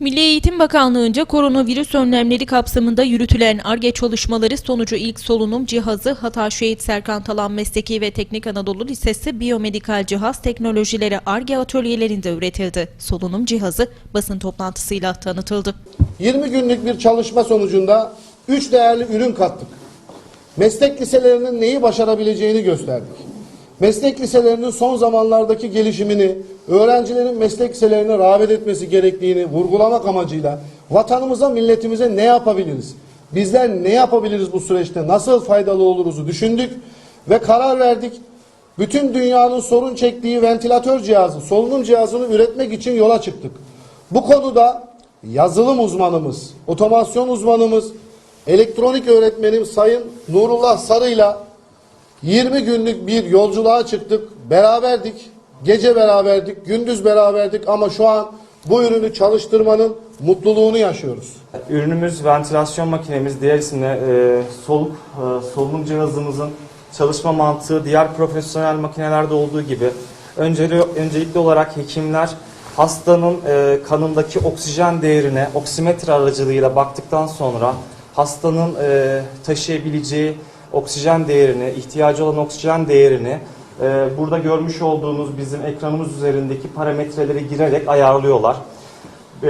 Milli Eğitim Bakanlığı'nca koronavirüs önlemleri kapsamında yürütülen ARGE çalışmaları sonucu ilk solunum cihazı Hatay Şehit Serkan Talan Mesleki ve Teknik Anadolu Lisesi Biyomedikal Cihaz Teknolojileri ARGE atölyelerinde üretildi. Solunum cihazı basın toplantısıyla tanıtıldı. 20 günlük bir çalışma sonucunda 3 değerli ürün kattık. Meslek liselerinin neyi başarabileceğini gösterdik. Meslek liselerinin son zamanlardaki gelişimini, öğrencilerin meslek liselerine rağbet etmesi gerektiğini vurgulamak amacıyla vatanımıza, milletimize ne yapabiliriz? Bizler ne yapabiliriz bu süreçte? Nasıl faydalı oluruzu düşündük ve karar verdik. Bütün dünyanın sorun çektiği ventilatör cihazı, solunum cihazını üretmek için yola çıktık. Bu konuda yazılım uzmanımız, otomasyon uzmanımız, elektronik öğretmenim Sayın Nurullah Sarı'yla 20 günlük bir yolculuğa çıktık. Beraberdik. Gece beraberdik, gündüz beraberdik ama şu an bu ürünü çalıştırmanın mutluluğunu yaşıyoruz. Ürünümüz ventilasyon makinemiz, diğer isimle e, soluk e, solunum cihazımızın çalışma mantığı diğer profesyonel makinelerde olduğu gibi önceli, öncelikli olarak hekimler hastanın e, kanındaki oksijen değerine oksimetre aracılığıyla baktıktan sonra hastanın e, taşıyabileceği oksijen değerini, ihtiyacı olan oksijen değerini e, burada görmüş olduğunuz bizim ekranımız üzerindeki parametreleri girerek ayarlıyorlar e,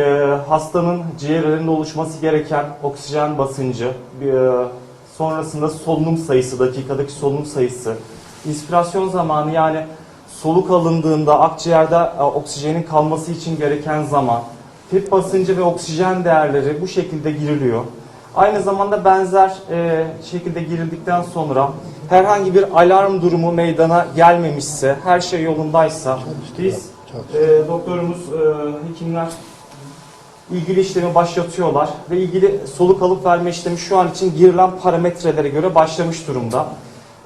hastanın ciğerlerinde oluşması gereken oksijen basıncı, e, sonrasında solunum sayısı, dakikadaki solunum sayısı, inspirasyon zamanı yani soluk alındığında akciğerde e, oksijenin kalması için gereken zaman, fit basıncı ve oksijen değerleri bu şekilde giriliyor. Aynı zamanda benzer e, şekilde girildikten sonra herhangi bir alarm durumu meydana gelmemişse, her şey yolundaysa biz e, doktorumuz, e, hekimler ilgili işlemi başlatıyorlar ve ilgili soluk alıp verme işlemi şu an için girilen parametrelere göre başlamış durumda.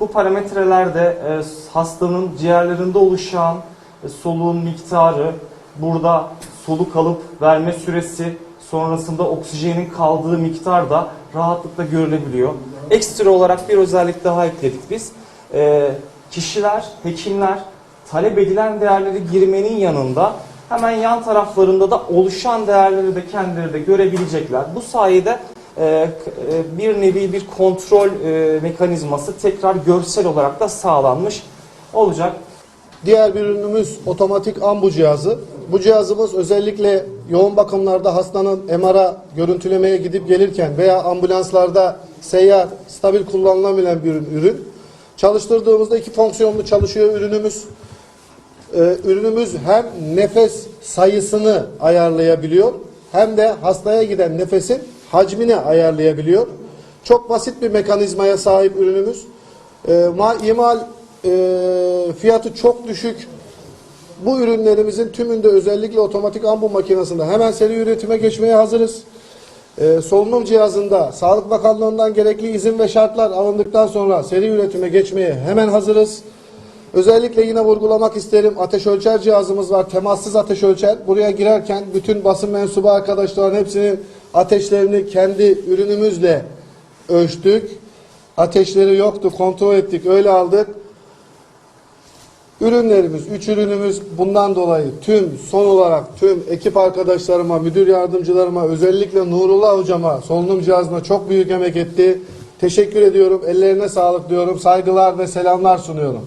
Bu parametrelerde e, hastanın ciğerlerinde oluşan e, soluğun miktarı, burada soluk alıp verme süresi, sonrasında oksijenin kaldığı miktar da rahatlıkla görülebiliyor. Ekstra olarak bir özellik daha ekledik biz. E, kişiler, hekimler talep edilen değerleri girmenin yanında hemen yan taraflarında da oluşan değerleri de kendileri de görebilecekler. Bu sayede e, e, bir nevi bir kontrol e, mekanizması tekrar görsel olarak da sağlanmış olacak. Diğer bir ürünümüz otomatik ambu cihazı. Bu cihazımız özellikle yoğun bakımlarda hastanın MR'a görüntülemeye gidip gelirken veya ambulanslarda seyyar, stabil kullanılabilen bir ürün. Çalıştırdığımızda iki fonksiyonlu çalışıyor ürünümüz. Ee, ürünümüz hem nefes sayısını ayarlayabiliyor hem de hastaya giden nefesin hacmini ayarlayabiliyor. Çok basit bir mekanizmaya sahip ürünümüz. Ee, ma- imal e, fiyatı çok düşük. Bu ürünlerimizin tümünde özellikle otomatik ambu makinesinde hemen seri üretime geçmeye hazırız. Ee, solunum cihazında Sağlık Bakanlığı'ndan gerekli izin ve şartlar alındıktan sonra seri üretime geçmeye hemen hazırız. Özellikle yine vurgulamak isterim ateş ölçer cihazımız var. Temassız ateş ölçer. Buraya girerken bütün basın mensubu arkadaşların hepsinin ateşlerini kendi ürünümüzle ölçtük. Ateşleri yoktu, kontrol ettik, öyle aldık. Ürünlerimiz, üç ürünümüz bundan dolayı tüm son olarak tüm ekip arkadaşlarıma, müdür yardımcılarıma, özellikle Nurullah hocama solunum cihazına çok büyük emek etti. Teşekkür ediyorum. Ellerine sağlık diyorum. Saygılar ve selamlar sunuyorum.